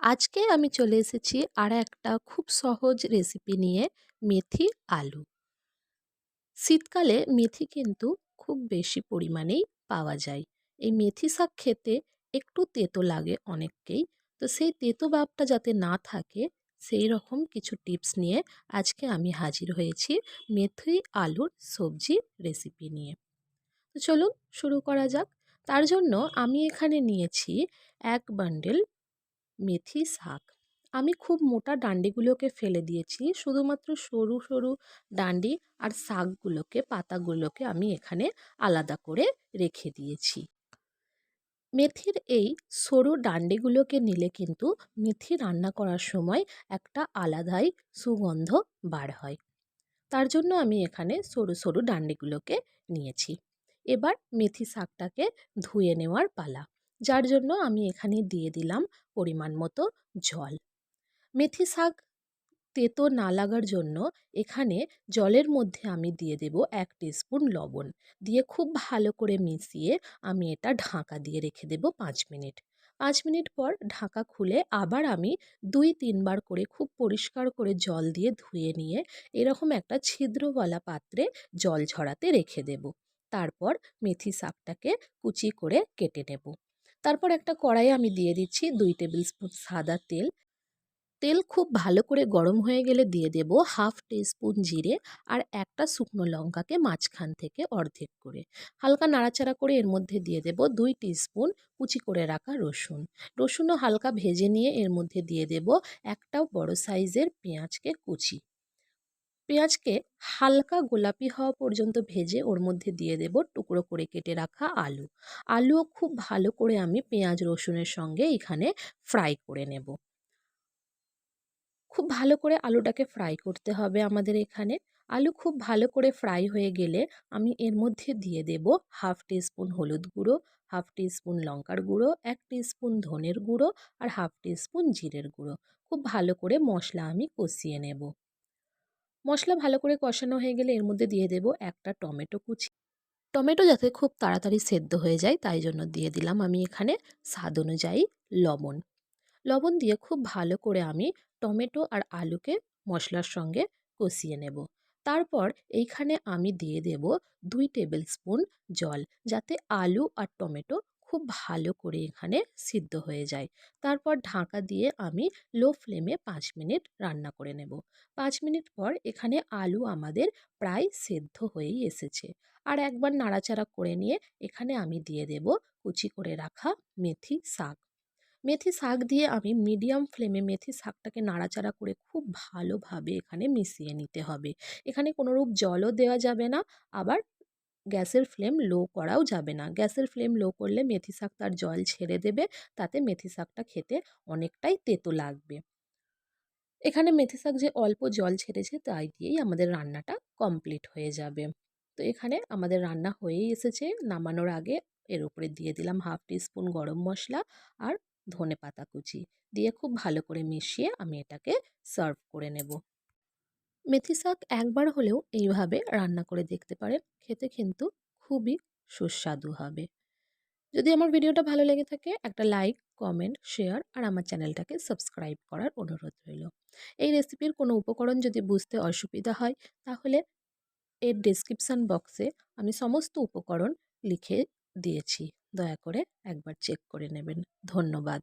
আজকে আমি চলে এসেছি আর একটা খুব সহজ রেসিপি নিয়ে মেথি আলু। শীতকালে মেথি কিন্তু খুব বেশি পরিমাণেই পাওয়া যায়। এই মেথি শাক খেতে একটু তেতো লাগে অনেককেই। তো সেই তেতো ভাবটা যাতে না থাকে, সেই রকম কিছু টিপস নিয়ে আজকে আমি হাজির হয়েছি মেথি আলুর সবজি রেসিপি নিয়ে। তো চলুন শুরু করা যাক। তার জন্য আমি এখানে নিয়েছি এক বান্ডেল মেথি শাক। আমি খুব মোটা ডান্ডিগুলোকে ফেলে দিয়েছি। শুধুমাত্র সরু সরু ডান্ডি আর শাকগুলোকে, পাতাগুলোকে আমি এখানে আলাদা করে রেখে দিয়েছি। মেথির এই সরু ডান্ডিগুলোকে নিলে কিন্তু মেথি রান্না করার সময় একটা আলাদাই সুগন্ধ বার হয়। তার জন্য আমি এখানে সরু সরু ডান্ডিগুলোকে নিয়েছি। এবার মেথি শাকটাকে ধুয়ে নেওয়ার পালা। যার জন্য আমি এখানে দিয়ে দিলাম পরিমাণ মতো জল। মেথি শাক তেতো না লাগার জন্য এখানে জলের মধ্যে আমি দিয়ে দেব এক স্পুন লবণ। দিয়ে খুব ভালো করে মিশিয়ে আমি এটা ঢাকা দিয়ে রেখে দেব পাঁচ মিনিট। পাঁচ মিনিট পর ঢাকা খুলে আবার আমি দুই তিনবার করে খুব পরিষ্কার করে জল দিয়ে ধুয়ে নিয়ে এরকম একটা ছিদ্রওয়ালা পাত্রে জল ঝরাতে রেখে দেব। তারপর মেথি শাকটাকে কুচি করে কেটে নেব। তারপর একটা কড়াইয়ে আমি দিয়ে দিচ্ছি দুই টেবিল স্পুন সাদা তেল। তেল খুব ভালো করে গরম হয়ে গেলে দিয়ে দেব হাফ স্পুন জিরে আর একটা শুকনো লঙ্কাকে মাঝখান থেকে অর্ধেক করে। হালকা নাড়াচাড়া করে এর মধ্যে দিয়ে দেব দুই স্পুন কুচি করে রাখা রসুন। রসুনও হালকা ভেজে নিয়ে এর মধ্যে দিয়ে দেব একটা বড় সাইজের পেঁয়াজকে কুচি। পেঁয়াজকে হালকা গোলাপি হওয়া পর্যন্ত ভেজে ওর মধ্যে দিয়ে দেব টুকরো করে কেটে রাখা আলু। আলুও খুব ভালো করে আমি পেঁয়াজ, রসুনের সঙ্গে এখানে ফ্রাই করে নেব। খুব ভালো করে আলুটাকে ফ্রাই করতে হবে আমাদের এখানে। আলু খুব ভালো করে ফ্রাই হয়ে গেলে আমি এর মধ্যে দিয়ে দেব হাফ স্পুন হলুদ গুঁড়ো, হাফ স্পুন লঙ্কার গুঁড়ো, এক স্পুন ধনের গুঁড়ো আর হাফ স্পুন জিরের গুঁড়ো। খুব ভালো করে মশলা আমি কষিয়ে নেব। মশলা ভালো করে কষানো হয়ে গেলে এর মধ্যে দিয়ে দেব একটা টমেটো কুচি। টমেটো যাতে খুব তাড়াতাড়ি সেদ্ধ হয়ে যায় তাই জন্য দিয়ে দিলাম আমি এখানে স্বাদ অনুযায়ী লবণ। লবণ দিয়ে খুব ভালো করে আমি টমেটো আর আলুকে মশলার সঙ্গে কষিয়ে নেব। তারপর এইখানে আমি দিয়ে দেব দুই টেবিল স্পুন জল যাতে আলু আর টমেটো খুব ভালো করে এখানে সিদ্ধ হয়ে যায়। তারপর ঢাকা দিয়ে আমি লো ফ্লেমে পাঁচ মিনিট রান্না করে নেব। পাঁচ মিনিট পর এখানে আলু আমাদের প্রায় সেদ্ধ হয়েই এসেছে। আর একবার নাড়াচাড়া করে নিয়ে এখানে আমি দিয়ে দেব কুচি করে রাখা মেথি শাক। মেথি শাক দিয়ে আমি মিডিয়াম ফ্লেমে মেথি শাকটাকে নাড়াচাড়া করে খুব ভালোভাবে এখানে মিশিয়ে নিতে হবে। এখানে কোনোরূপ জলও দেওয়া যাবে না, আবার গ্যাসের ফ্লেম লো করাও যাবে না। গ্যাসের ফ্লেম লো করলে মেথি শাক তার জল ছেড়ে দেবে, তাতে মেথি শাকটা খেতে অনেকটাই তেতো লাগবে। এখানে মেথি শাক যে অল্প জল ছেড়েছে, তাই দিয়েই আমাদের রান্নাটা কমপ্লিট হয়ে যাবে। তো এখানে আমাদের রান্না হয়েই এসেছে। নামানোর আগে এর উপরে দিয়ে দিলাম হাফ স্পুন গরম মশলা আর ধনে পাতা কুচি। দিয়ে খুব ভালো করে মিশিয়ে আমি এটাকে সার্ভ করে নেব। মেথি শাক একবার হলেও এইভাবে রান্না করে দেখতে পারেন। খেতে কিন্তু খুবই সুস্বাদু হবে। যদি আমার ভিডিওটা ভালো লেগে থাকে, একটা লাইক, কমেন্ট, শেয়ার আর আমার চ্যানেলটাকে সাবস্ক্রাইব করার অনুরোধ রইল। এই রেসিপির কোনো উপকরণ যদি বুঝতে অসুবিধা হয়, তাহলে এর ডিসক্রিপশান বক্সে আমি সমস্ত উপকরণ লিখে দিয়েছি। দয়া করে একবার চেক করে নেবেন। ধন্যবাদ।